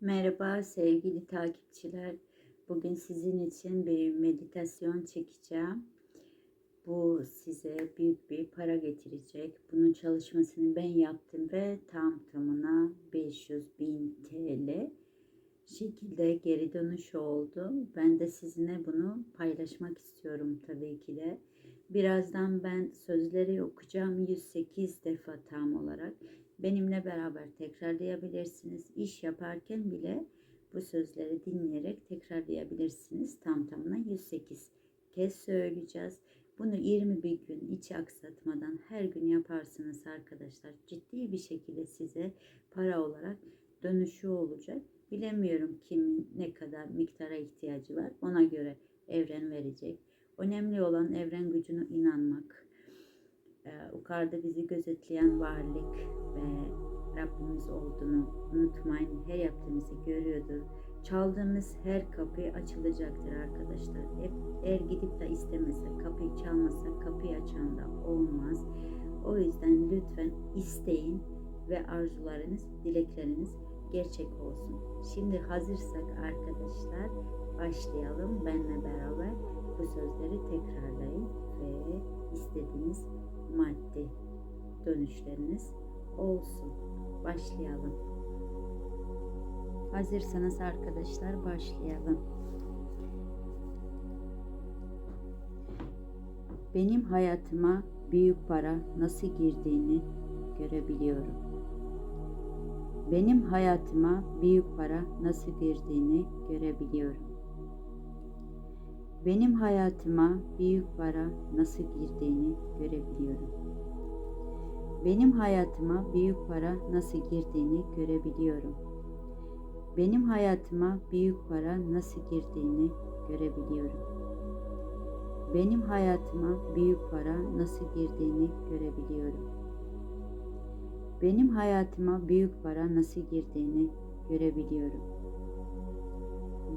Merhaba sevgili takipçiler. Bugün sizin için bir meditasyon çekeceğim. Bu size büyük bir para getirecek. Bunun çalışmasını ben yaptım ve tam tamına 500 bin TL şekilde geri dönüş oldu. Ben de sizinle bunu paylaşmak istiyorum tabii ki de. Birazdan ben sözleri okuyacağım 108 defa tam olarak. Benimle beraber tekrarlayabilirsiniz. İş yaparken bile bu sözleri dinleyerek tekrarlayabilirsiniz. Tam tamına 108 kez söyleyeceğiz. Bunu 21 gün hiç aksatmadan her gün yaparsınız arkadaşlar. Ciddi bir şekilde size para olarak dönüşü olacak. Bilemiyorum kimin ne kadar miktara ihtiyacı var. Ona göre evren verecek. Önemli olan evren gücüne inanmak. Ee, yukarıda bizi gözetleyen varlık ve Rabbimiz olduğunu unutmayın. Her yaptığımızı görüyordur. Çaldığımız her kapı açılacaktır arkadaşlar. Hep eğer gidip de istemese, kapıyı çalmasa kapıyı açan da olmaz. O yüzden lütfen isteyin ve arzularınız, dilekleriniz gerçek olsun. Şimdi hazırsak arkadaşlar başlayalım. Benle beraber bu sözleri tekrarlayın ve istediğiniz maddi dönüşleriniz olsun. Başlayalım. Hazırsanız arkadaşlar başlayalım. Benim hayatıma büyük para nasıl girdiğini görebiliyorum. Benim hayatıma büyük para nasıl girdiğini görebiliyorum. Benim hayatıma büyük para nasıl girdiğini görebiliyorum. Benim hayatıma büyük para nasıl girdiğini görebiliyorum. Benim hayatıma büyük para nasıl girdiğini görebiliyorum. Benim hayatıma büyük para nasıl girdiğini görebiliyorum. Benim hayatıma büyük para nasıl girdiğini görebiliyorum.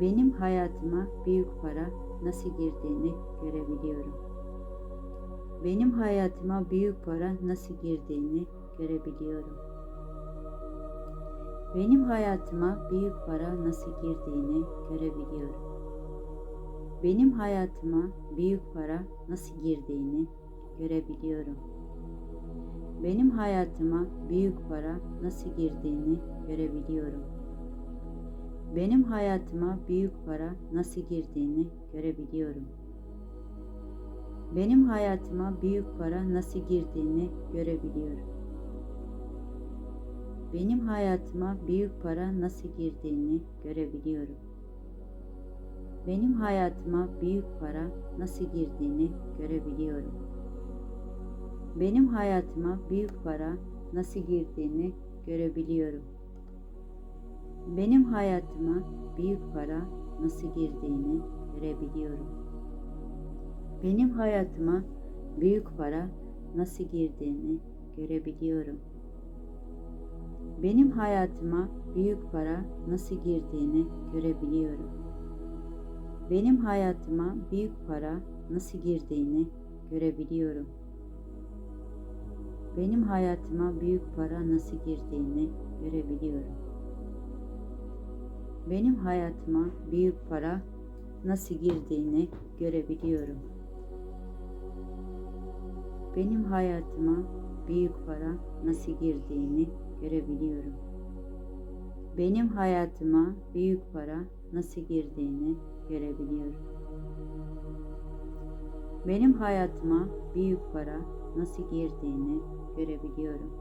Benim hayatıma büyük para nasıl girdiğini görebiliyorum. Benim hayatıma büyük para nasıl girdiğini görebiliyorum. Benim hayatıma büyük para nasıl girdiğini görebiliyorum. Benim hayatıma büyük para nasıl girdiğini görebiliyorum. Benim hayatıma büyük para nasıl girdiğini görebiliyorum. Benim hayatıma büyük para nasıl girdiğini görebiliyorum. Benim hayatıma büyük para nasıl girdiğini görebiliyorum. Benim hayatıma büyük para nasıl girdiğini görebiliyorum. Benim hayatıma büyük para nasıl girdiğini görebiliyorum. Benim hayatıma büyük para nasıl girdiğini görebiliyorum. Benim hayatıma büyük para nasıl girdiğini görebiliyorum. Benim hayatıma büyük para nasıl girdiğini görebiliyorum. Benim hayatıma büyük para nasıl girdiğini görebiliyorum. Benim hayatıma büyük para nasıl girdiğini görebiliyorum. Benim hayatıma büyük para nasıl girdiğini görebiliyorum. Benim hayatıma büyük para nasıl girdiğini görebiliyorum. Benim hayatıma büyük para nasıl girdiğini görebiliyorum. Benim hayatıma büyük para nasıl girdiğini görebiliyorum. Benim hayatıma büyük para nasıl girdiğini görebiliyorum.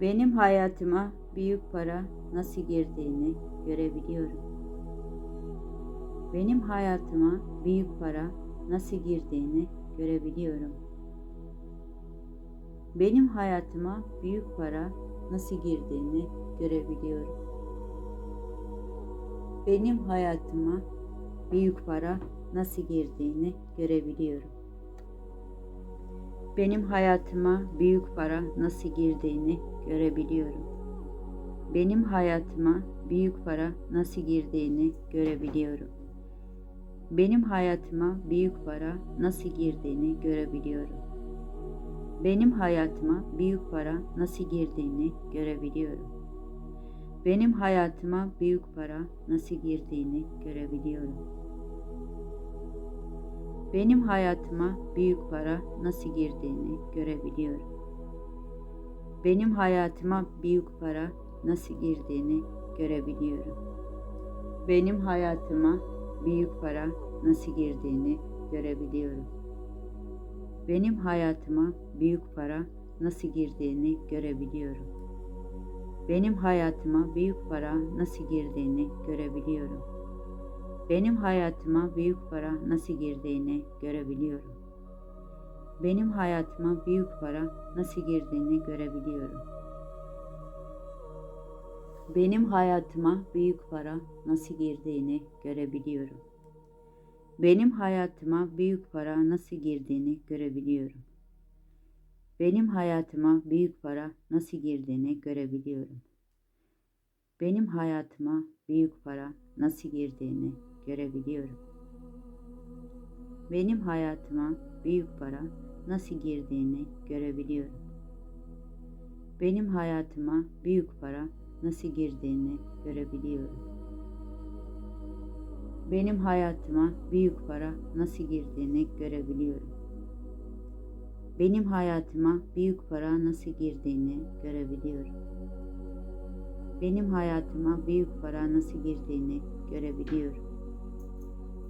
Benim hayatıma büyük para nasıl girdiğini görebiliyorum. Benim hayatıma büyük para nasıl girdiğini görebiliyorum. Benim hayatıma büyük para nasıl girdiğini görebiliyorum. Benim hayatıma büyük para nasıl girdiğini görebiliyorum. Benim hayatıma büyük para nasıl girdiğini görebiliyorum. Benim hayatıma büyük para nasıl girdiğini görebiliyorum. Benim hayatıma büyük para nasıl girdiğini görebiliyorum. Benim hayatıma büyük para nasıl girdiğini görebiliyorum. Benim hayatıma büyük para nasıl girdiğini görebiliyorum. Benim hayatıma büyük para nasıl girdiğini görebiliyorum. Benim hayatıma büyük para nasıl girdiğini görebiliyorum. Benim hayatıma büyük para nasıl girdiğini görebiliyorum. Benim hayatıma büyük para nasıl girdiğini görebiliyorum. Benim hayatıma büyük para nasıl girdiğini görebiliyorum. Benim hayatıma büyük para nasıl girdiğini görebiliyorum. Benim hayatıma büyük para nasıl girdiğini görebiliyorum. Benim hayatıma büyük para nasıl girdiğini görebiliyorum. Benim hayatıma büyük para nasıl girdiğini görebiliyorum. Benim hayatıma büyük para nasıl girdiğini görebiliyorum. Benim hayatıma büyük para nasıl girdiğini görebiliyorum. Benim hayatıma büyük para nasıl girdiğini görebiliyorum. Benim hayatıma büyük para nasıl girdiğini görebiliyorum. Benim hayatıma büyük para nasıl girdiğini görebiliyorum. Benim hayatıma büyük para nasıl girdiğini görebiliyorum. Benim hayatıma büyük para nasıl girdiğini görebiliyorum.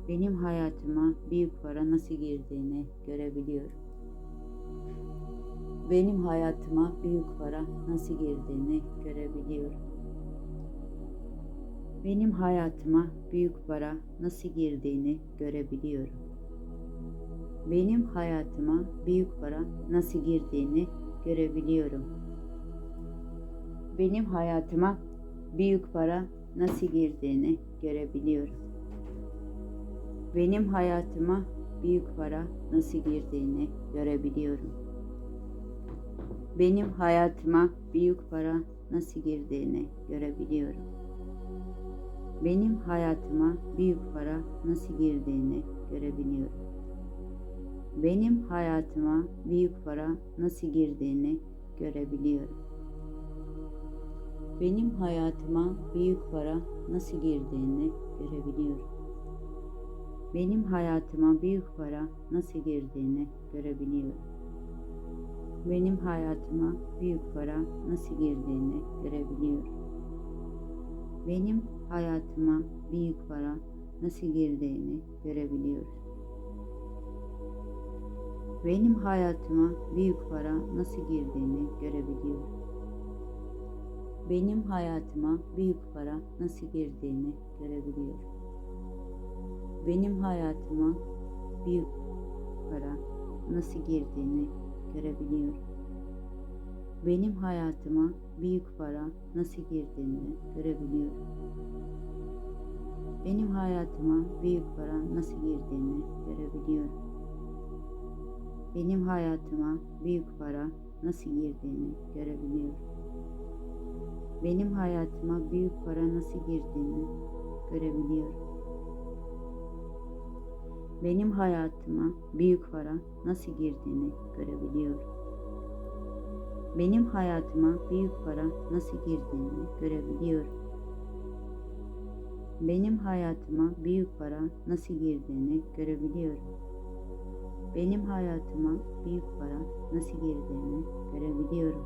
Benim hayatıma büyük para nasıl girdiğini görebiliyorum. Benim hayatıma büyük para nasıl girdiğini görebiliyorum. Benim hayatıma büyük para nasıl girdiğini görebiliyorum. Benim hayatıma büyük para nasıl girdiğini görebiliyorum. Benim hayatıma büyük para nasıl girdiğini görebiliyorum. Benim hayatıma büyük para nasıl girdiğini görebiliyorum. Benim hayatıma büyük para nasıl girdiğini görebiliyorum. Benim hayatıma büyük para nasıl girdiğini görebiliyorum. Benim hayatıma büyük para nasıl girdiğini görebiliyorum. Benim hayatıma büyük para nasıl girdiğini görebiliyorum. Benim hayatıma büyük para nasıl girdiğini görebiliyorum. Benim hayatıma büyük para nasıl girdiğini görebiliyorum. Benim hayatıma büyük para nasıl girdiğini görebiliyorum. Benim hayatıma büyük para nasıl girdiğini görebiliyorum. Benim hayatıma büyük para nasıl girdiğini görebiliyorum. Benim hayatıma büyük para nasıl girdiğini görebiliyorum. Benim hayatıma büyük para nasıl girdiğini görebiliyorum. Benim hayatıma büyük para nasıl girdiğini görebiliyorum. Benim hayatıma büyük para nasıl girdiğini görebiliyorum. Benim hayatıma büyük para nasıl girdiğini görebiliyorum. Benim hayatıma büyük para nasıl girdiğini görebiliyorum. Benim hayatıma büyük para nasıl girdiğini görebiliyorum. Benim hayatıma büyük para nasıl girdiğini görebiliyorum. Benim hayatıma büyük para nasıl girdiğini görebiliyorum.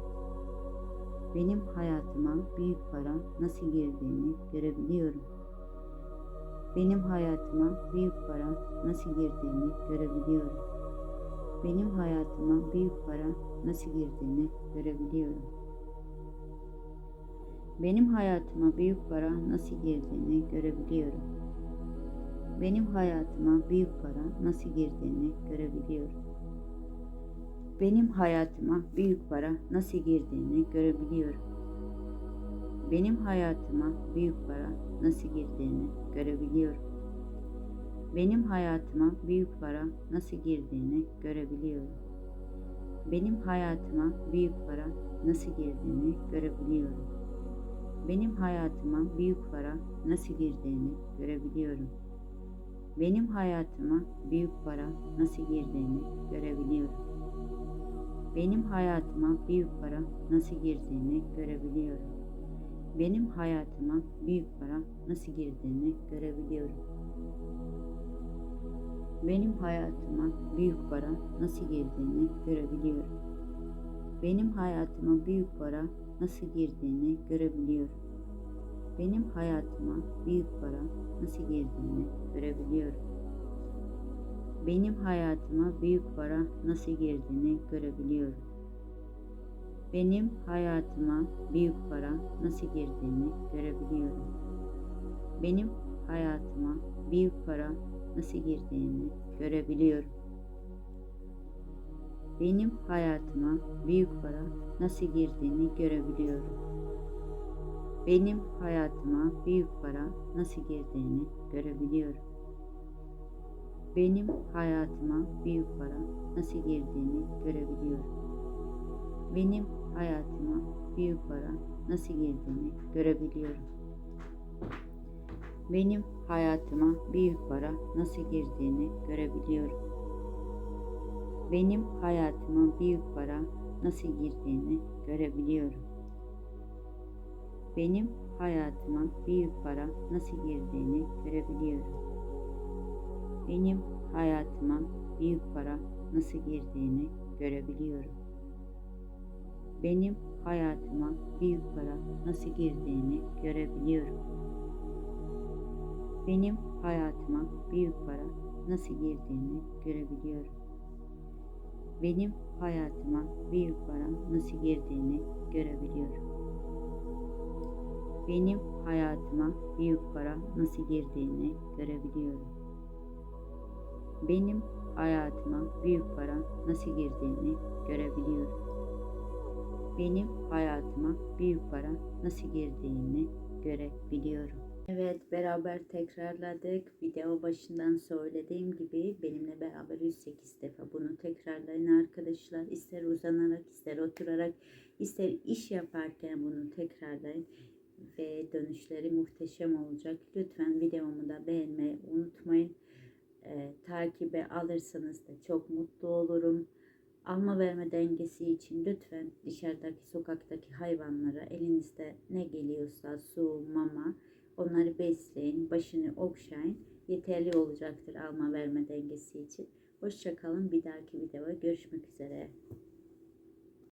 Benim hayatıma büyük para nasıl girdiğini görebiliyorum. Benim hayatıma büyük para nasıl girdiğini görebiliyorum. Benim hayatıma büyük para nasıl girdiğini görebiliyorum. Benim hayatıma büyük para nasıl girdiğini görebiliyorum. Benim hayatıma büyük para nasıl girdiğini görebiliyorum. Benim hayatıma büyük para nasıl girdiğini görebiliyorum. Benim hayatıma büyük para nasıl girdiğini görebiliyorum. Benim hayatıma büyük para nasıl girdiğini görebiliyorum. Benim hayatıma büyük para nasıl girdiğini görebiliyorum. Benim hayatıma büyük para nasıl girdiğini görebiliyorum. Benim hayatıma büyük para nasıl girdiğini görebiliyorum. Benim hayatıma büyük para nasıl girdiğini görebiliyorum. Benim hayatıma büyük para nasıl girdiğini görebiliyorum. Benim hayatıma büyük para nasıl girdiğini görebiliyorum. Benim hayatıma büyük para nasıl girdiğini görebiliyorum. Benim hayatıma büyük para nasıl girdiğini görebiliyorum. Benim hayatıma büyük para nasıl girdiğini görebiliyorum. Benim hayatıma büyük para nasıl girdiğini görebiliyorum. Benim hayatıma büyük para nasıl girdiğini görebiliyorum. Benim hayatıma büyük para nasıl girdiğini görebiliyorum. Benim hayatıma büyük para nasıl girdiğini görebiliyorum. Benim hayatıma büyük para nasıl girdiğini görebiliyorum. Benim hayatıma büyük para nasıl girdiğini görebiliyorum. Benim hayatıma büyük para nasıl girdiğini görebiliyorum. Benim hayatıma büyük para nasıl girdiğini görebiliyorum. Benim hayatıma büyük para nasıl girdiğini görebiliyorum. Benim hayatıma büyük para nasıl girdiğini görebiliyorum. Benim hayatıma büyük para nasıl girdiğini görebiliyorum. Benim hayatıma büyük para nasıl girdiğini görebiliyorum. Benim hayatıma büyük para nasıl girdiğini görebiliyorum. Benim hayatıma büyük para nasıl girdiğini görebiliyorum. Benim hayatıma büyük para nasıl girdiğini görebiliyorum. Benim hayatıma büyük para nasıl girdiğini görebiliyorum. Evet beraber tekrarladık. Video başından söylediğim gibi benimle beraber 108 defa bunu tekrarlayın arkadaşlar. İster uzanarak, ister oturarak, ister iş yaparken bunu tekrarlayın. Ve dönüşleri muhteşem olacak. Lütfen videomu da beğenmeyi unutmayın. Ee, takibe alırsanız da çok mutlu olurum. Alma verme dengesi için lütfen dışarıdaki sokaktaki hayvanlara elinizde ne geliyorsa su, mama onları besleyin, başını okşayın. Yeterli olacaktır alma verme dengesi için. Hoşçakalın. Bir dahaki videoda görüşmek üzere.